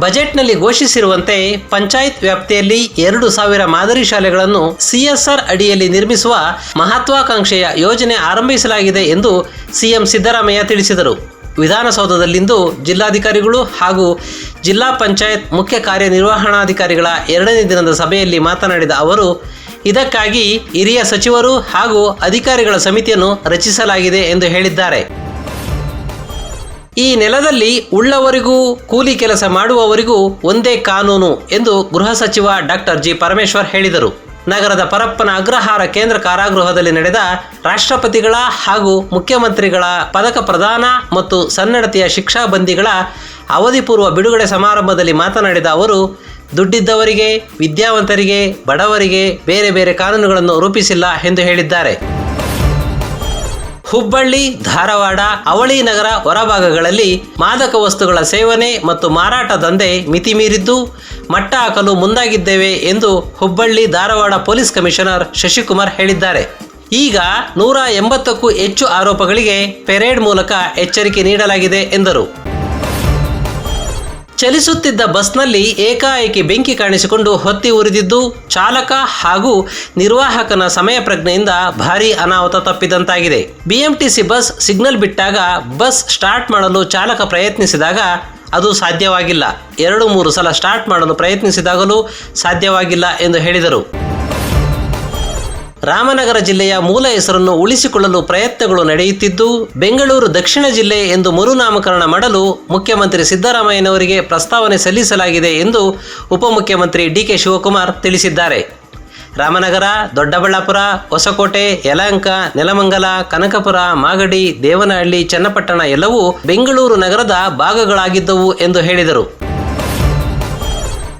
ಬಜೆಟ್ನಲ್ಲಿ ಘೋಷಿಸಿರುವಂತೆ ಪಂಚಾಯತ್ ವ್ಯಾಪ್ತಿಯಲ್ಲಿ ಎರಡು ಸಾವಿರ ಮಾದರಿ ಶಾಲೆಗಳನ್ನು ಸಿಎಸ್ಆರ್ ಅಡಿಯಲ್ಲಿ ನಿರ್ಮಿಸುವ ಮಹತ್ವಾಕಾಂಕ್ಷೆಯ ಯೋಜನೆ ಆರಂಭಿಸಲಾಗಿದೆ ಎಂದು ಸಿಎಂ ಸಿದ್ದರಾಮಯ್ಯ ತಿಳಿಸಿದರು. ವಿಧಾನಸೌಧದಲ್ಲಿಂದು ಜಿಲ್ಲಾಧಿಕಾರಿಗಳು ಹಾಗೂ ಜಿಲ್ಲಾ ಪಂಚಾಯತ್ ಮುಖ್ಯ ಕಾರ್ಯನಿರ್ವಹಣಾಧಿಕಾರಿಗಳ ಎರಡನೇ ದಿನದ ಸಭೆಯಲ್ಲಿ ಮಾತನಾಡಿದ ಅವರು, ಇದಕ್ಕಾಗಿ ಹಿರಿಯ ಸಚಿವರು ಹಾಗೂ ಅಧಿಕಾರಿಗಳ ಸಮಿತಿಯನ್ನು ರಚಿಸಲಾಗಿದೆ ಎಂದು ಹೇಳಿದ್ದಾರೆ. ಈ ನೆಲದಲ್ಲಿ ಉಳ್ಳವರಿಗೂ ಕೂಲಿ ಕೆಲಸ ಮಾಡುವವರಿಗೂ ಒಂದೇ ಕಾನೂನು ಎಂದು ಗೃಹ ಸಚಿವ ಡಾಕ್ಟರ್ ಜಿ ಪರಮೇಶ್ವರ್ ಹೇಳಿದರು. ನಗರದ ಪರಪ್ಪನ ಅಗ್ರಹಾರ ಕೇಂದ್ರ ಕಾರಾಗೃಹದಲ್ಲಿ ನಡೆದ ರಾಷ್ಟ್ರಪತಿಗಳ ಹಾಗೂ ಮುಖ್ಯಮಂತ್ರಿಗಳ ಪದಕ ಪ್ರದಾನ ಮತ್ತು ಸನ್ನಡತೆಯ ಶಿಕ್ಷಾ ಬಂದಿಗಳ ಅವಧಿಪೂರ್ವ ಬಿಡುಗಡೆ ಸಮಾರಂಭದಲ್ಲಿ ಮಾತನಾಡಿದ ಅವರು, ದುಡ್ಡಿದ್ದವರಿಗೆ, ವಿದ್ಯಾವಂತರಿಗೆ, ಬಡವರಿಗೆ ಬೇರೆ ಬೇರೆ ಕಾನೂನುಗಳನ್ನು ರೂಪಿಸಿಲ್ಲ ಎಂದು ಹೇಳಿದ್ದಾರೆ. ಹುಬ್ಬಳ್ಳಿ, ಧಾರವಾಡ, ಅವಳಿ ನಗರ ಹೊರಭಾಗಗಳಲ್ಲಿ ಮಾದಕ ವಸ್ತುಗಳ ಸೇವನೆ ಮತ್ತು ಮಾರಾಟ ದಂಧೆ ಮಿತಿ ಮೀರಿದ್ದು ಮಟ್ಟ ಹಾಕಲು ಮುಂದಾಗಿದ್ದೇವೆ ಎಂದು ಹುಬ್ಬಳ್ಳಿ, ಧಾರವಾಡ ಪೊಲೀಸ್ ಕಮಿಷನರ್ ಶಶಿಕುಮಾರ್ ಹೇಳಿದ್ದಾರೆ. ಈಗ ನೂರ ಎಂಬತ್ತಕ್ಕೂ ಹೆಚ್ಚು ಆರೋಪಗಳಿಗೆ ಪೆರೇಡ್ ಮೂಲಕ ಎಚ್ಚರಿಕೆ ನೀಡಲಾಗಿದೆ ಎಂದರು. ಚಲಿಸುತ್ತಿದ್ದ ಬಸ್ನಲ್ಲಿ ಏಕಾಏಕಿ ಬೆಂಕಿ ಕಾಣಿಸಿಕೊಂಡು ಹೊತ್ತಿ ಉರಿದಿದ್ದು ಚಾಲಕ ಹಾಗೂ ನಿರ್ವಾಹಕನ ಸಮಯ ಪ್ರಜ್ಞೆಯಿಂದ ಭಾರೀ ಅನಾಹುತ ತಪ್ಪಿದಂತಾಗಿದೆ. ಬಿಎಂಟಿಸಿ ಬಸ್ ಸಿಗ್ನಲ್ ಬಿಟ್ಟಾಗ ಬಸ್ ಸ್ಟಾರ್ಟ್ ಮಾಡಲು ಚಾಲಕ ಪ್ರಯತ್ನಿಸಿದಾಗ ಅದು ಸಾಧ್ಯವಾಗಿಲ್ಲ. ಎರಡು ಮೂರು ಸಲ ಸ್ಟಾರ್ಟ್ ಮಾಡಲು ಪ್ರಯತ್ನಿಸಿದಾಗಲೂ ಸಾಧ್ಯವಾಗಿಲ್ಲ ಎಂದು ಹೇಳಿದರು. ರಾಮನಗರ ಜಿಲ್ಲೆಯ ಮೂಲ ಹೆಸರನ್ನು ಉಳಿಸಿಕೊಳ್ಳಲು ಪ್ರಯತ್ನಗಳು ನಡೆಯುತ್ತಿದ್ದು, ಬೆಂಗಳೂರು ದಕ್ಷಿಣ ಜಿಲ್ಲೆ ಎಂದು ಮರುನಾಮಕರಣ ಮಾಡಲು ಮುಖ್ಯಮಂತ್ರಿ ಸಿದ್ದರಾಮಯ್ಯನವರಿಗೆ ಪ್ರಸ್ತಾವನೆ ಸಲ್ಲಿಸಲಾಗಿದೆ ಎಂದು ಉಪಮುಖ್ಯಮಂತ್ರಿ ಡಿಕೆ ಶಿವಕುಮಾರ್ ತಿಳಿಸಿದ್ದಾರೆ. ರಾಮನಗರ, ದೊಡ್ಡಬಳ್ಳಾಪುರ, ಹೊಸಕೋಟೆ, ಯಲಹಂಕ, ನೆಲಮಂಗಲ, ಕನಕಪುರ, ಮಾಗಡಿ, ದೇವನಹಳ್ಳಿ, ಚನ್ನಪಟ್ಟಣ ಎಲ್ಲವೂ ಬೆಂಗಳೂರು ನಗರದ ಭಾಗಗಳಾಗಿದ್ದವು ಎಂದು ಹೇಳಿದರು.